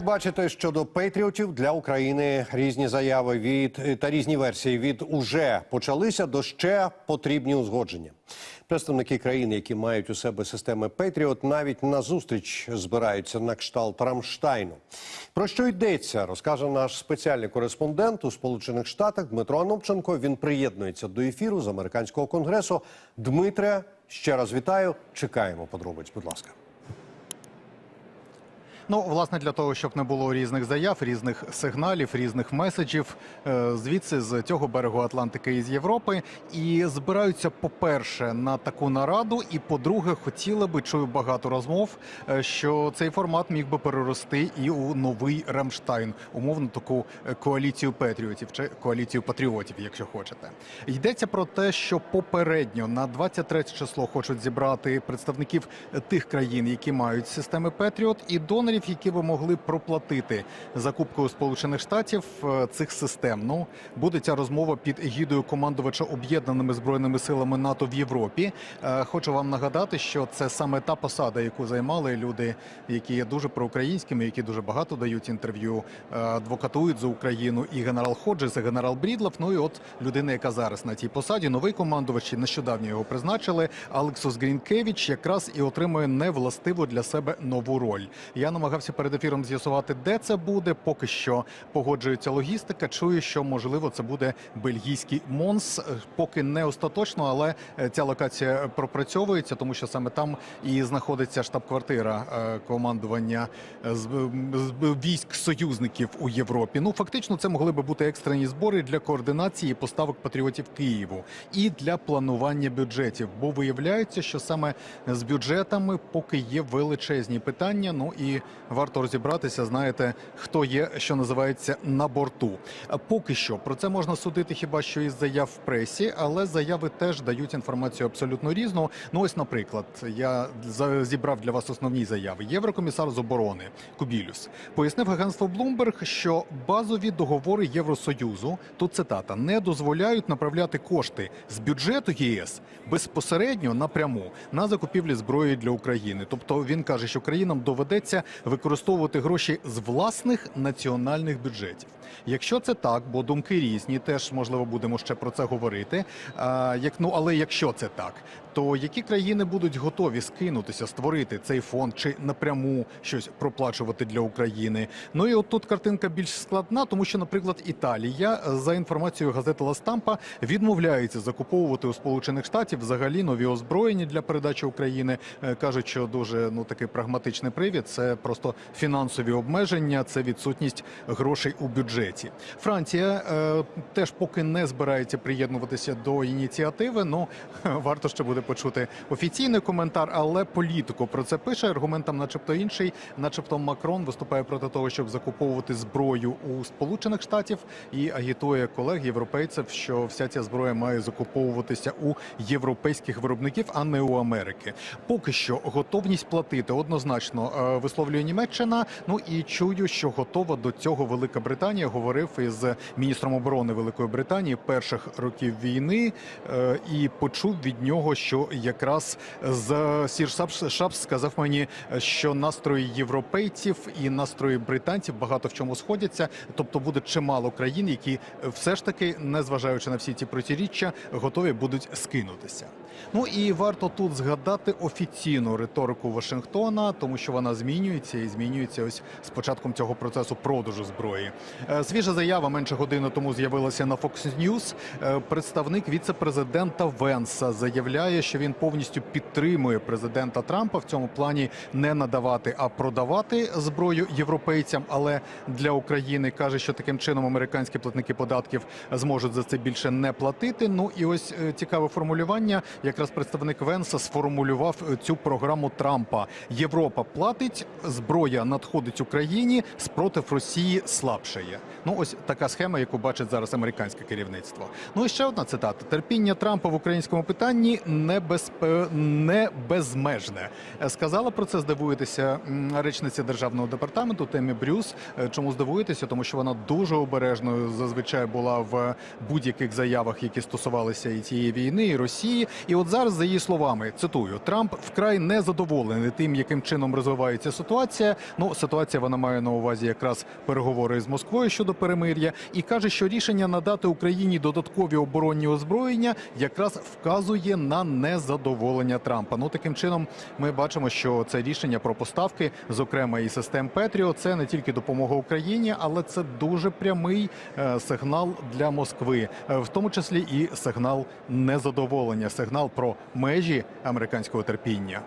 Як бачите, щодо патріотів для України різні заяви від та різні версії від уже почалися до ще потрібні узгодження. Представники країн, які мають у себе системи Петріот, навіть на зустріч збираються на кшталт Рамштайну. Про що йдеться, розкаже наш спеціальний кореспондент у Сполучених Штатах Дмитро Анопченко. Він приєднується до ефіру з американського конгресу. Дмитре, ще раз вітаю. Чекаємо подробиць. Будь ласка. Ну, власне, для того, щоб не було різних заяв, різних сигналів, різних меседжів е, звідси з цього берегу Атлантики і з Європи, і збираються, по-перше, на таку нараду, і по-друге, хотіли би чую багато розмов, е, що цей формат міг би перерости і у новий Рамштайн, умовно таку е, коаліцію патріотів чи коаліцію патріотів, якщо хочете. Йдеться про те, що попередньо на 23 число хочуть зібрати представників тих країн, які мають системи Петріот, і донорів, які би могли проплатити закупкою Сполучених Штатів е, цих систем. Ну буде ця розмова під егідою командувача об'єднаними збройними силами НАТО в Європі. Е, Хочу вам нагадати, що це саме та посада, яку займали люди, які є дуже проукраїнськими, які дуже багато дають інтерв'ю, е, адвокатують за Україну. І генерал Ходжес, і генерал Брідлов. Ну і от людина, яка зараз на цій посаді, новий командувач, нещодавно його призначили. Алексус Грінкевич якраз і отримує невластиву для себе нову роль. Я намагався перед ефіром з'ясувати, де це буде. Поки що погоджується логістика. Чую, що можливо це буде бельгійський Монс. Е, Поки не остаточно, але е, ця локація пропрацьовується, тому що саме там і знаходиться штаб-квартира е, командування військ союзників у Європі. Ну фактично, це могли би бути екстрені збори для координації поставок патріотів Києву і для планування бюджетів. Бо виявляється, що саме з бюджетами поки є величезні питання. Ну і варто розібратися. Знаєте, хто є, що називається на борту. Поки що про це можна судити хіба що із заяв в пресі, але заяви теж дають інформацію абсолютно різну. Ну ось, наприклад, я зібрав для вас основні заяви. Єврокомісар з оборони Кубілюс пояснив агентство Bloomberg, що базові договори Євросоюзу тут цитата не дозволяють направляти кошти з бюджету ЄС безпосередньо напряму на закупівлі зброї для України. Тобто він каже, що країнам доведеться використовувати гроші з власних національних бюджетів. Якщо це так, бо думки різні, теж можливо будемо ще про це говорити. А, як ну але якщо це так, то які країни будуть готові скинутися, створити цей фонд чи напряму щось проплачувати для України? Ну і от тут картинка більш складна, тому що, наприклад, Італія за інформацією газети Ла Стампа відмовляється закуповувати у Сполучених Штатів взагалі нові озброєння для передачі України. Е, кажуть, що дуже ну такий прагматичний привід. Це просто фінансові обмеження, це відсутність грошей у бюджеті. Франція е, теж поки не збирається приєднуватися до ініціативи. Ну варто ще буде почути офіційний коментар, але політико про це пише. Аргумент там, начебто, інший, начебто, Макрон виступає проти того, щоб закуповувати зброю у Сполучених Штатів і агітує колег європейців, що вся ця зброя має закуповуватися у європейських виробників, а не у Америки. Поки що готовність платити однозначно е, висловлює Німеччина. Ну і чую, що готова до цього Велика Британія. Говорив із міністром оборони Великої Британії перших років війни е, і почув від нього, що якраз з Сір Шапс, сказав мені, що настрої європейців і настрої британців багато в чому сходяться. Тобто буде чимало країн, які все ж таки, незважаючи на всі ці протиріччя, готові будуть скинутися. Ну і варто тут згадати офіційну риторику Вашингтона, тому що вона змінюється і змінюється ось з початком цього процесу продажу зброї. Свіжа заява менше години тому з'явилася на Fox News. Е, Представник віце-президента Венса заявляє, що він повністю підтримує президента Трампа в цьому плані не надавати, а продавати зброю європейцям. Але для України каже, що таким чином американські платники податків зможуть за це більше не платити. Ну і ось е, цікаве формулювання. Якраз представник Венса сформулював е, цю програму Трампа. Європа платить, зброя надходить Україні, спротив Росії слабшає. Ну ось така схема, яку бачить зараз американське керівництво. Ну і ще одна цитата: терпіння Трампа в українському питанні не безпе... не безмежне. Е, Сказала про це здивуєтеся речниця державного департаменту Темі Брюс. Е, Чому здивуєтеся? Тому що вона дуже обережною зазвичай була в будь-яких заявах, які стосувалися і цієї війни, і Росії. І от зараз, за її словами, цитую, Трамп вкрай незадоволений тим, яким чином розвивається ситуація. Ну, ситуація вона має на увазі якраз переговори з Москвою щодо перемир'я, і каже, що рішення надати Україні додаткові оборонні озброєння якраз вказує на незадоволення Трампа. Ну таким чином, ми бачимо, що це рішення про поставки, зокрема і систем Петріо, це не тільки допомога Україні, але це дуже прямий е, сигнал для Москви, е, в тому числі і сигнал незадоволення, сигнал про межі американського терпіння.